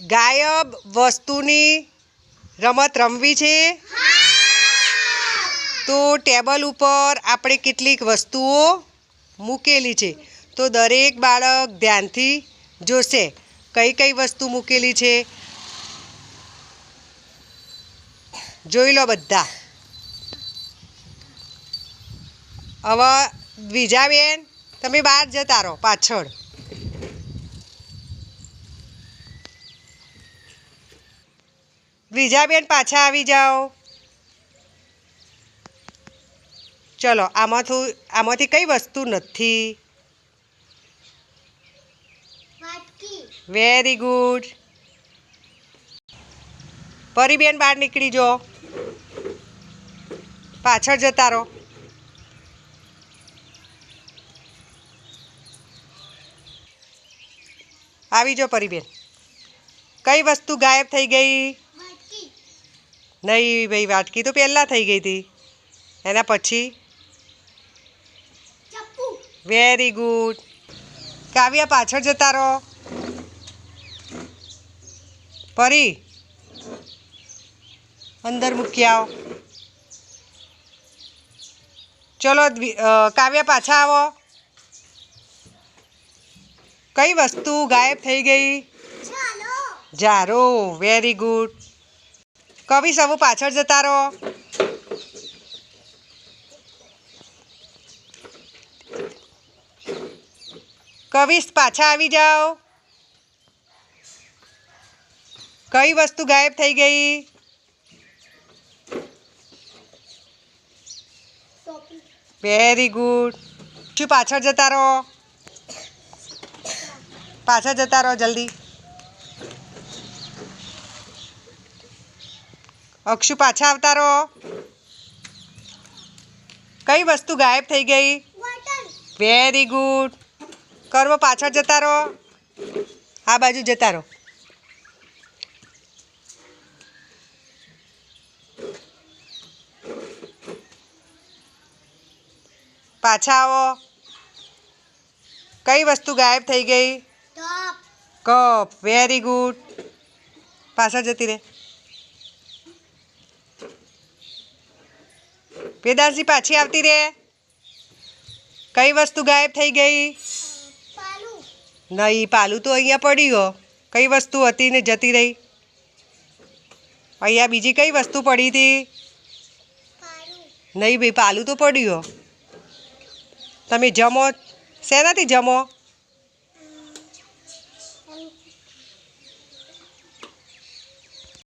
ગાયબ વસ્તુની રમત રમવી છે? તો ટેબલ ઉપર આપણે કેટલીક વસ્તુઓ મૂકેલી છે. તો દરેક બાળક ધ્યાનથી જોશે. કઈ કઈ વસ્તુ મૂકેલી છે? જોઈ લો બધા. હવે બીજા બેન, તમે બહાર જતા રહો પાછળ. દ્વિજાબેન પાછા આવી જાઓ. ચલો આમાંથી આમાંથી કઈ વસ્તુ નથી? Very good. પરીબેન બહાર નીકળી જો. પાછળ જતા રહો. આવી જો પરીબેન. કઈ વસ્તુ ગાયબ થઈ ગઈ? નહીં ભાઈ વાટકી તો પહેલાં થઈ ગઈ હતી. એના પછી? વેરી ગુડ કાવ્યા પાછળ જતા રહો. પરી અંદર મૂકી આવો. ચલો કાવ્ય પાછા આવો. કઈ વસ્તુ ગાયબ થઈ ગઈ? જારો વેરી ગુડ કવિ સૌ પાછળ જતા રહો. કવિશ પાછા આવી જાઓ. કઈ વસ્તુ ગાયબ થઈ ગઈ? વેરી ગુડ શું, પાછળ જતા રહો? પાછળ જતા રહો જલ્દી. અક્ષુ પાછા આવતા રહો. કઈ વસ્તુ ગાયબ થઈ ગઈ? વેરી ગુડ કરવો પાછળ જતા રહો. આ બાજુ જતા રહો. પાછા આવો. કઈ વસ્તુ ગાયબ થઈ ગઈ? કપ વેરી ગુડ પાછળ જતી રહે. વેદાંશી પાછી આવતી રહે? કઈ વસ્તુ ગાયબ થઈ ગઈ? નહીં પાલું તો અહીંયા પડ્યો કઈ વસ્તુ હતી ને જતી રહી? અહીંયા બીજી કઈ વસ્તુ પડી હતી? નહીં ભાઈ પાલું તો પડ્યો તમે જમો? શેનાથી જમો?